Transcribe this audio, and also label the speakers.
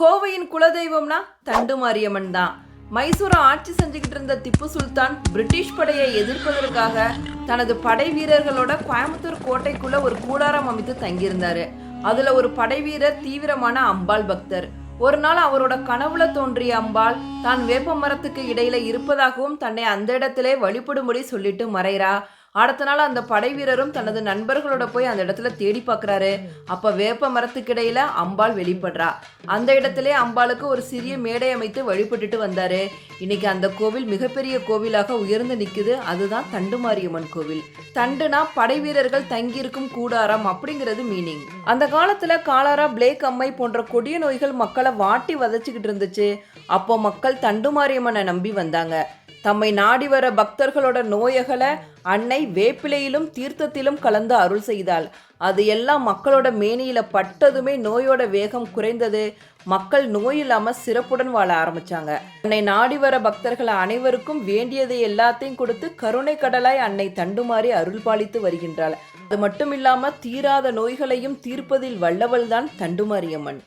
Speaker 1: கோவையின் குலதெய்வம்னா தண்டு மாரியம்மன் தான். மைசூரை ஆட்சி செஞ்சுக்கிட்டு இருந்த திப்பு சுல்தான் பிரிட்டிஷ் படையை எதிர்ப்பதற்காக தனது படை வீரர்களோட கோயம்புத்தூர் கோட்டைக்குள்ள ஒரு கூடாரம் அமைத்து தங்கியிருந்தாரு. அதுல ஒரு படை வீரர் தீவிரமான அம்பாள் பக்தர். ஒரு நாள் அவரோட கனவுல தோன்றிய அம்பாள் தான் வேப்ப மரத்துக்கு இடையில இருப்பதாகவும் தன்னை அந்த இடத்திலே வழிபடும்படி சொல்லிட்டு மறைறா. அடுத்த நாள் அந்த படை வீரரும் தனது நண்பர்களோட போய் அந்த இடத்துல தேடி பார்க்குறாரு. அப்போ வேப்ப மரத்துக்கிடையில் அம்பாள் வெளிப்படுறா. அந்த இடத்திலே அம்பாளுக்கு ஒரு சிறிய மேடை அமைத்து வழிபட்டுட்டு வந்தாரு. இன்னைக்கு அந்த கோவில் மிகப்பெரிய கோவிலாக உயர்ந்து நிற்குது அதுதான் தண்டுமாரியம்மன் கோவில். தண்டுனா படை வீரர்கள் தங்கியிருக்கும் கூடாரம் அப்படிங்கிறது மீனிங் அந்த காலத்தில் காலாரா பிளேக் அம்மை போன்ற கொடிய நோய்கள் மக்களை வாட்டி வதச்சிக்கிட்டு இருந்துச்சு. அப்போ மக்கள் தண்டுமாரியம்மனை நம்பி வந்தாங்க. தம்மை நாடி வர பக்தர்களோட நோயகல அன்னை வேப்பிலையிலும் தீர்த்தத்திலும் கலந்து அருள் செய்தாள். அது எல்லாம் மக்களோட மேனியில பட்டதுமே நோயோட வேகம் குறைந்தது. மக்கள் நோய் இல்லாம சிறப்புடன் வாழ ஆரம்பிச்சாங்க. அன்னை நாடி வர பக்தர்கள் அனைவருக்கும் வேண்டியதை எல்லாத்தையும் கொடுத்து கருணை கடலாய் அன்னை தண்டுமாறி அருள் பாலித்து வருகின்றாள். அது மட்டும் இல்லாம தீராத நோய்களையும் தீர்ப்பதில் வல்லவள்தான் தண்டுமாரியம்மன்.